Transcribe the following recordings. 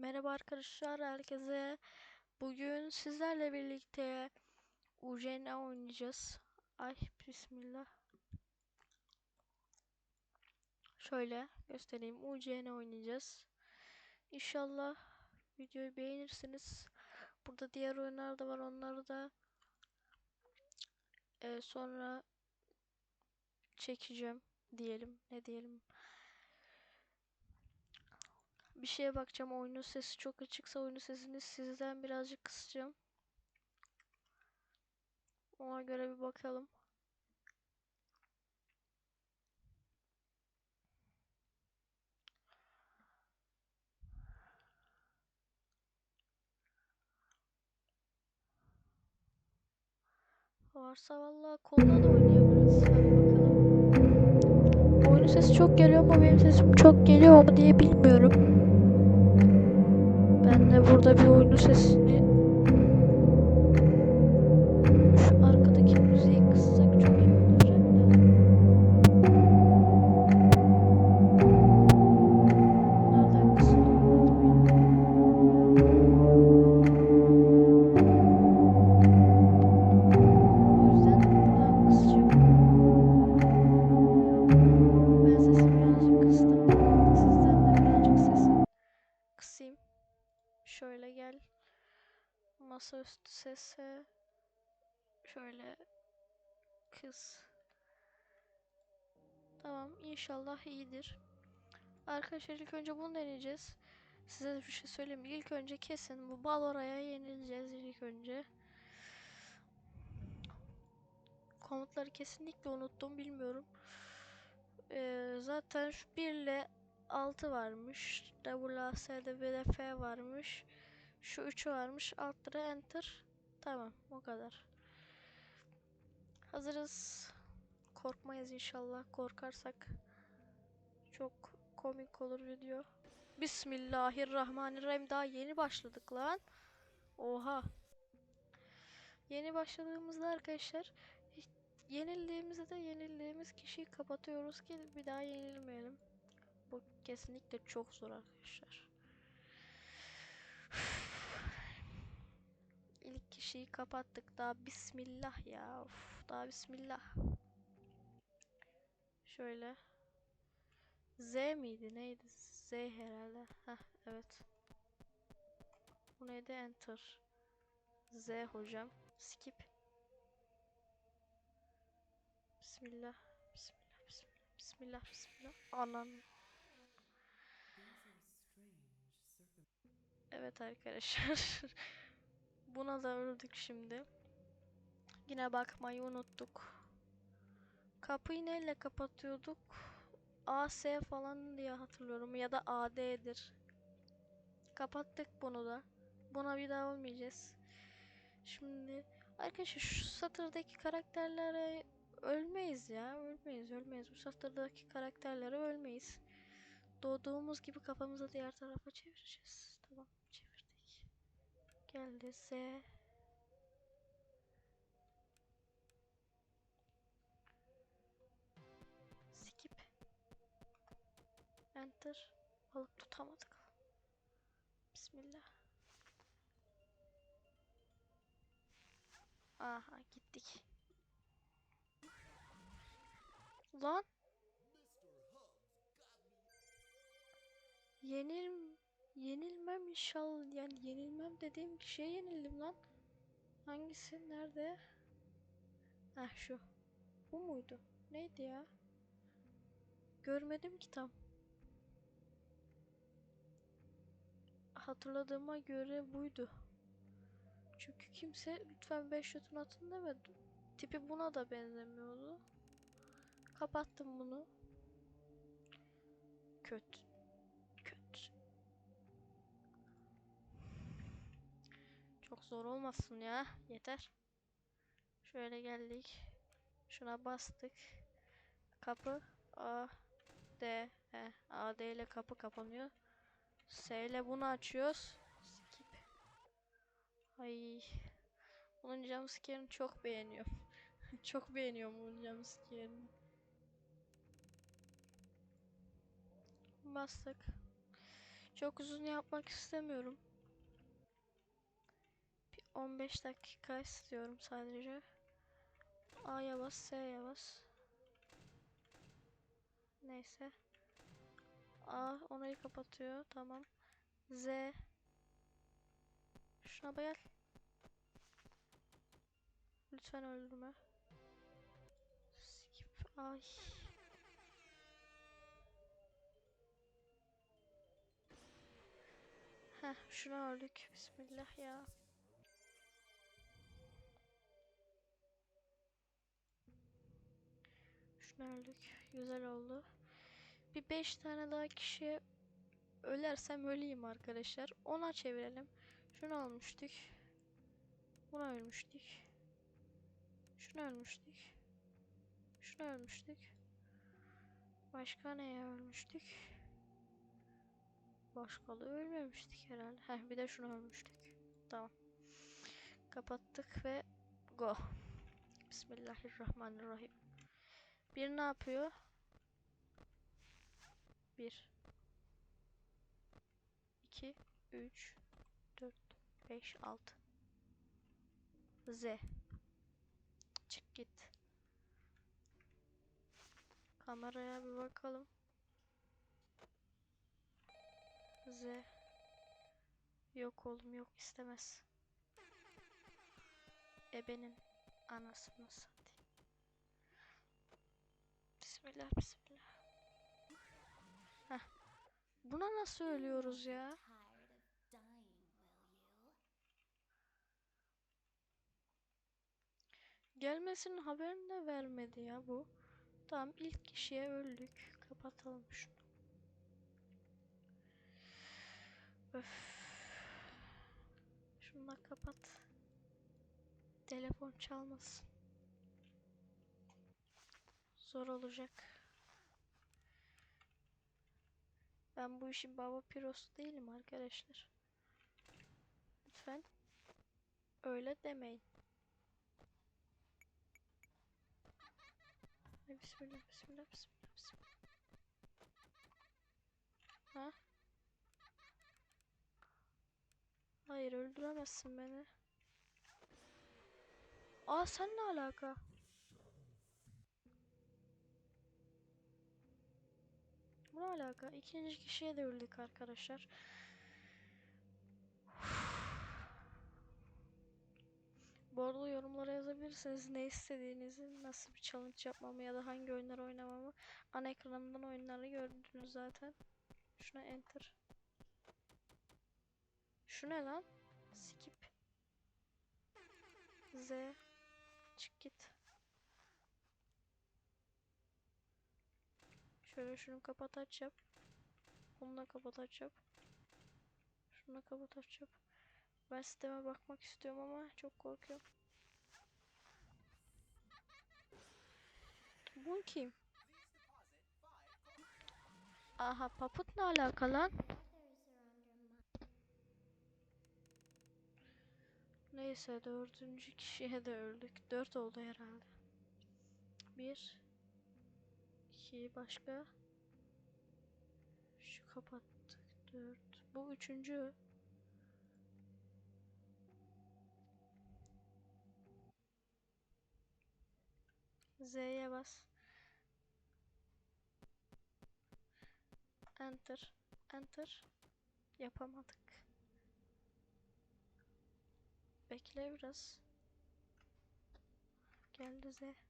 Merhaba arkadaşlar herkese. Bugün sizlerle birlikte UJN oynayacağız. Ay bismillah. Şöyle göstereyim. UJN oynayacağız. İnşallah videoyu beğenirsiniz. Burada diğer oyunlar da var. Onları da e, sonra çekeceğim diyelim. Ne diyelim? Bir şeye bakacağım. Oyunun sesi çok açıksa oyunun sesini sizden birazcık kısacağım. Ona göre bir bakalım. Varsa vallahi kolda da oynayabiliriz. Sesi çok geliyor ama benim sesim çok geliyor mu diye bilmiyorum. Ben de burada bir oyunun sesini Şöyle gel. Masaüstü sese şöyle kız. Tamam inşallah iyidir. Arkadaşlar ilk önce bunu deneyeceğiz. Size bir şey söyleyeyim. İlk önce kesin bu bal oraya yenileceğiz ilk önce. Komutları kesinlikle unuttum bilmiyorum. Ee, zaten şu 1 ile 6 varmış. WASD BDF varmış. Şu 3'ü varmış. Alt enter. Tamam o kadar. Hazırız. Korkmayız inşallah. Korkarsak çok komik olur video. Bismillahirrahmanirrahim. Daha yeni başladık lan. Oha. Yeni başladığımızda arkadaşlar yenildiğimizde de yenildiğimiz kişiyi kapatıyoruz ki bir daha yenilmeyelim. Bu kesinlikle çok zor arkadaşlar. İlk kişiyi kapattık. Daha bismillah ya. Uf, daha bismillah. Şöyle. Z miydi? Neydi? Z herhalde. Heh, evet. Bu neydi? Enter. Z hocam. Skip. Bismillah. Bismillah. Bismillah. Bismillah. Bismillah. Anan. Evet arkadaşlar. Buna da öldük şimdi. Yine bakmayı unuttuk. Kapıyı neyle kapatıyorduk? AS falan diye hatırlıyorum ya da AD'dir. Kapattık bunu da. Buna bir daha olmayacağız. Şimdi arkadaşlar şu satırdaki karakterlere ölmeyiz ya. Ölmeyiz, ölmeyiz. Bu satırdaki karakterlere ölmeyiz. Doğduğumuz gibi kafamızı diğer tarafa çevireceğiz. Geldi Z. Skip. Enter. Balık tutamadık. Bismillah. Aha gittik. Lan. Yenil yenilmem inşallah yani yenilmem dediğim kişiye yenildim lan. Hangisi? Nerede? Heh şu. Bu muydu? Neydi ya? Görmedim ki tam. Hatırladığıma göre buydu. Çünkü kimse lütfen 5 şutun atın demedi. Tipi buna da benzemiyordu. Kapattım bunu. Kötü. Zor olmasın ya. Yeter. Şöyle geldik. Şuna bastık. Kapı A D He, A D ile kapı kapanıyor. S ile bunu açıyoruz. Skip. Ay. Bunun jumpscare'ını çok beğeniyorum. çok beğeniyorum bunun jumpscare'ını. Bastık. Çok uzun yapmak istemiyorum. Bir 15 dakika istiyorum sadece. A'ya bas, S'ye bas. Neyse. A onayı kapatıyor. Tamam. Z. Şuna gel. Lütfen öldürme. Skip. Ay. Heh, şuna öldük. Bismillah ya. Öldük. Güzel oldu. Bir 5 tane daha kişiye ölersem öleyim arkadaşlar. Ona çevirelim. Şunu almıştık. Buna ölmüştük. Şunu ölmüştük. Şunu ölmüştük. Başka neye ölmüştük? Başkalı ölmemiştik herhalde. Heh bir de şunu ölmüştük. Tamam. Kapattık ve go. Bismillahirrahmanirrahim. Bir ne yapıyor? Bir. İki. Üç. Dört. Beş. Altı. Z. Çık git. Kameraya bir bakalım. Z. Yok oğlum yok istemez. Ebenin anasını satayım. Bismillah bismillah. Heh. Buna nasıl ölüyoruz ya? Gelmesinin haberini de vermedi ya bu. Tamam ilk kişiye öldük. Kapatalım şunu. Öf. Şunu da kapat. Telefon çalmasın. Zor olacak. Ben bu işin baba pirosu değilim arkadaşlar. Lütfen öyle demeyin. Bismillah, bismillah, bismillah, bismillah. Ha? Hayır öldüremezsin beni. Aa sen ne alaka? Ne alaka? İkinci kişiye de öldük arkadaşlar. Bu arada yorumlara yazabilirsiniz ne istediğinizi, nasıl bir challenge yapmamı ya da hangi oyunları oynamamı. Ana ekranımdan oyunları gördünüz zaten. Şuna enter. Şu ne lan? Skip. Z. Çık git. Şöyle şunu kapat aç yap. Bunu da kapat aç yap. Şunu da kapat aç yap. Ben sisteme bakmak istiyorum ama çok korkuyorum. Bu kim? Aha papıt ne alaka lan? Neyse dördüncü kişiye de öldük. Dört oldu herhalde. Bir. İki başka. Şu kapattık. Dört. Bu üçüncü. Z'ye bas. Enter. Enter. Yapamadık. Bekle biraz. Geldi Z.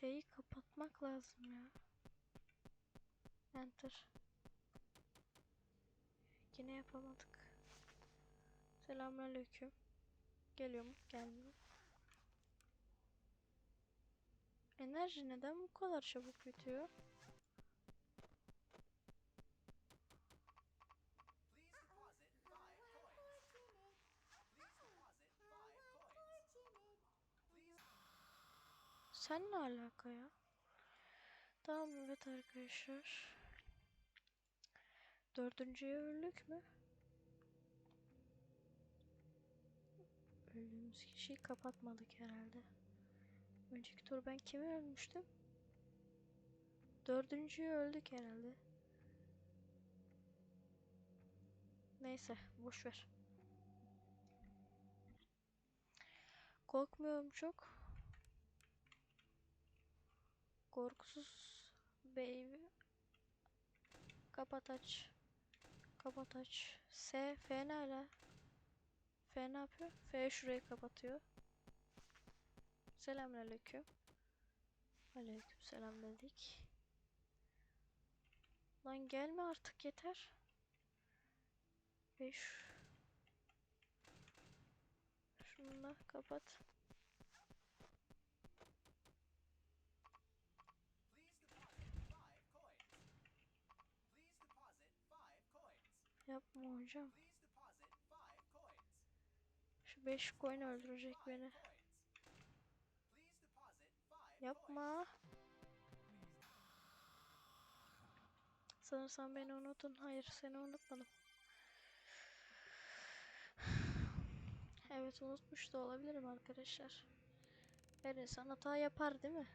Şeyi kapatmak lazım ya. Enter. Yine yapamadık. Selamünaleyküm. Geliyor mu? Gelmiyor. Enerji neden bu kadar çabuk bitiyor? Sen ne alaka ya? Tamam evet arkadaşlar. Dördüncüye öldük mü? Öldüğümüz kişiyi kapatmadık herhalde. Önceki tur ben kimi ölmüştüm? Dördüncüyü öldük herhalde. Neyse boş ver. Korkmuyorum çok. Korkusuz baby. Kapat aç. Kapat aç. S, F ne ala? F ne yapıyor? F şurayı kapatıyor. Selamünaleyküm. Aleyküm selam dedik. Lan gelme artık yeter. 5 Şunu da kapat. Yapma hocam. Şu 5 coin öldürecek beni. Yapma. Sanırsam beni unuttun. Hayır seni unutmadım. Evet unutmuş da olabilirim arkadaşlar. Her insan hata yapar değil mi?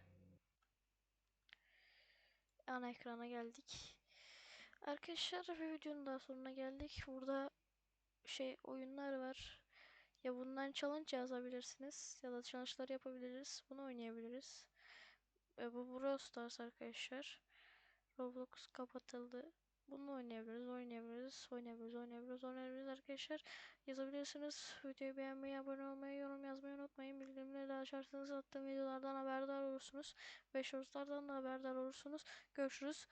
Ana ekrana geldik. Arkadaşlar bir videonun daha sonuna geldik. Burada şey oyunlar var. Ya bundan challenge yazabilirsiniz ya da challenge'lar yapabiliriz. Bunu oynayabiliriz. E, bu Brawl Stars arkadaşlar. Roblox kapatıldı. Bunu oynayabiliriz, oynayabiliriz, oynayabiliriz, oynayabiliriz, oynayabiliriz arkadaşlar. Yazabilirsiniz. Videoyu beğenmeyi, abone olmayı, yorum yazmayı unutmayın. Bildirimleri de açarsanız attığım videolardan haberdar olursunuz. Ve shortslardan da haberdar olursunuz. Görüşürüz.